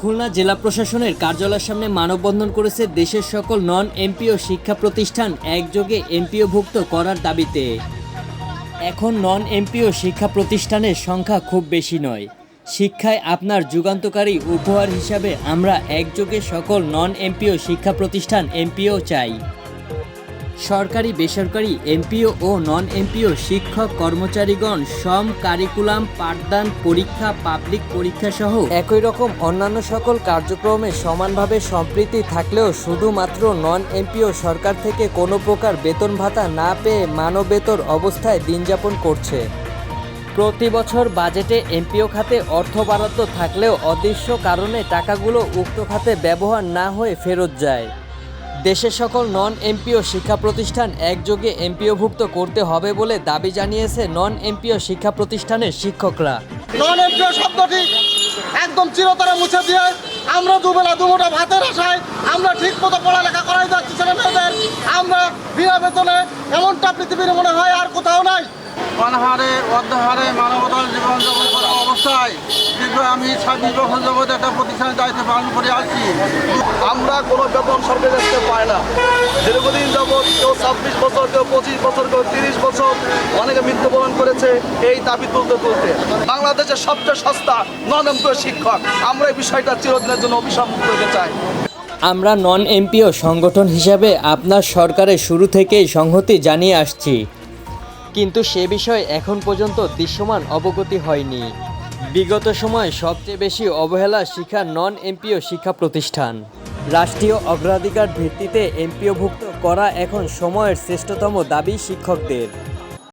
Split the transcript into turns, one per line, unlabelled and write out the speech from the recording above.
খুলনা জেলা প্রশাসনের কার্যালয়ের সামনে মানববন্ধন করেছে দেশের সকল নন এমপিও শিক্ষা প্রতিষ্ঠান একযোগে এমপিওভুক্ত করার দাবিতে। এখন নন এমপিও শিক্ষা প্রতিষ্ঠানের সংখ্যা খুব বেশি নয়। শিক্ষায় আপনার যুগান্তকারী উপহার হিসাবে আমরা একযোগে সকল নন এমপিও শিক্ষা প্রতিষ্ঠান এমপিও চাই। সরকারি, বেসরকারি এমপিও ও নন এমপিও শিক্ষক কর্মচারীগণ সম কারিকুলাম, পাঠদান, পরীক্ষা, পাবলিক পরীক্ষা সহ একই রকম অন্যান্য সকল কার্যক্রমে সমানভাবে সম্প্রীতি থাকলেও শুধুমাত্র নন এমপিও সরকার থেকে কোনো প্রকার বেতন ভাতা না পেয়ে মানবেতর অবস্থায় দিনযাপন করছে। প্রতি বছর বাজেটে এমপিও খাতে অর্থ বরাদ্দ থাকলেও অদৃশ্য কারণে টাকাগুলো উক্ত খাতে ব্যবহার না হয়ে ফেরত যায়। দেশের সকল নন এমপিও শিক্ষা প্রতিষ্ঠান একযোগে এমপিওভুক্ত করতে হবে বলে দাবি জানিয়েছে নন এমপিও শিক্ষা প্রতিষ্ঠানের শিক্ষকরা।
নন এমপিও শব্দটি একদম চিরতরে মুছে দিয়ে আমরা দুবেলা দুমুঠো ভাতের আশায় আমরা ঠিক মতো পড়ালেখা করাই যাচ্ছি ছেলে মেয়েদের। আমরা বিনা বেতনে এমনটা পৃথিবীর মনে হয় আর কোথাও নাই।
অনাহারে অর্ধহারে মানবতার অবস্থায় দীর্ঘ আমি ছাব্বিশ বছর যাবৎ একটা প্রতিষ্ঠানের দায়িত্ব পালন করে আসছি।
আমরা কোনো বেতন সরকারি কাছে পাই না। দীর্ঘদিন যাবৎ কেউ ছাব্বিশ বছর কেউ পঁচিশ বছর কেউ তিরিশ বছর অনেকে মৃত্যুবরণ করেছে এই দাবি তুলতে তুলতে। বাংলাদেশের সবচেয়ে সস্তা নন এমপ্লয় শিক্ষক। আমরা এই বিষয়টা চিরদিনের জন্য অভিশাপ করতে চাই।
আমরা নন এমপিও সংগঠন হিসাবে আপনার সরকারের শুরু থেকেই সংহতি জানিয়ে আসছি। কিন্তু সে বিষয়ে এখন পর্যন্ত দৃশ্যমান অবগতি হয়নি। বিগত সময় সবচেয়ে বেশি অবহেলা শিক্ষা নন এমপিও শিক্ষা প্রতিষ্ঠান। রাষ্ট্রীয় অগ্রাধিকার ভিত্তিতে এমপিওভুক্ত করা এখন সময়ের শ্রেষ্ঠতম দাবি শিক্ষকদের।